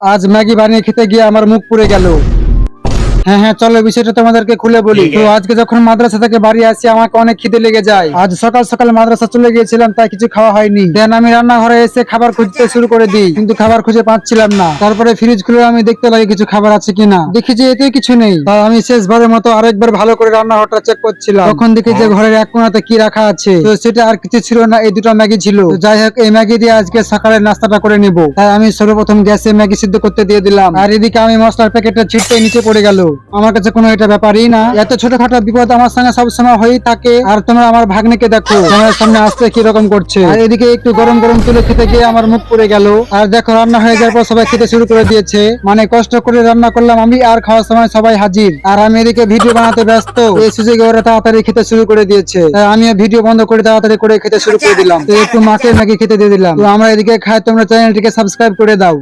আজ ম্যাগি বানিয়ে খেতে গিয়ে আমার মুখ পুড়ে গেল। হ্যাঁ হ্যাঁ চলো বিষয়টা তোমাদেরকে খুলে বলি। তো আজকে যখন মাদ্রাসা থেকে বাড়ি আসি আমাকে অনেক খিদে লেগে যায়। আজ সকাল সকাল মাদ্রাসা চলে গিয়েছিলাম তাই কিছু খাওয়া হয়নি। দেন আমি রান্নাঘরে এসে খাবার খুঁজতে শুরু করে দিই কিন্তু খাবার খুঁজে পাচ্ছিলাম না। তারপরে ফ্রিজ খুলে আমি দেখতে লাগি কিছু খাবার আছে কিনা। দেখি যে এতে কিছু নেই। তাই আমি শেষবারের মতো আরেকবার ভালো করে রান্নাঘরটা চেক করছিলাম। তখন দেখি যে ঘরের এক কোনাতে কি রাখা আছে। তো সেটা আর কিছু ছিল না এই দুটো ম্যাগি ছিল। যাই হোক এই ম্যাগি দিয়ে আজকে সকালের নাস্তাটা করে নিব। তাই আমি সর্বপ্রথম গ্যাসে ম্যাগি সিদ্ধ করতে দিয়ে দিলাম। আর এদিকে আমি মশলার প্যাকেটটা ছিটতে নিচে পড়ে গেল। আমার কাছে কোনো এটা ব্যাপারই না। এত ছোটখাটো বিপদ আমার সঙ্গে সবসময় হয়েই থাকে। আর তোমরা আমার ভাগ্নিকে দেখো তোমার সামনে আসতে কি রকম করছে। আর এদিকে একটু গরম গরম তুলে খেতে গিয়ে আমার মুখ পুড়ে গেল। আর দেখো, রান্না হয়ে যাওয়ার পর সবাই খেতে শুরু করে দিয়েছে। মানে কষ্ট করে রান্না করলাম আমি, আর খাওয়ার সময় সবাই হাজির। আর আমি এদিকে ভিডিও বানাতে ব্যস্ত। এই সুযোগে ওরা তাড়াতাড়ি খেতে শুরু করে দিয়েছে। আমি ভিডিও বন্ধ করে তাড়াতাড়ি করে খেতে শুরু করে দিলাম। একটু মাকে নাকি খেতে দিয়ে দিলাম। তো আমরা এদিকে খাই, তোমরা চ্যানেলটিকে সাবস্ক্রাইব করে দাও।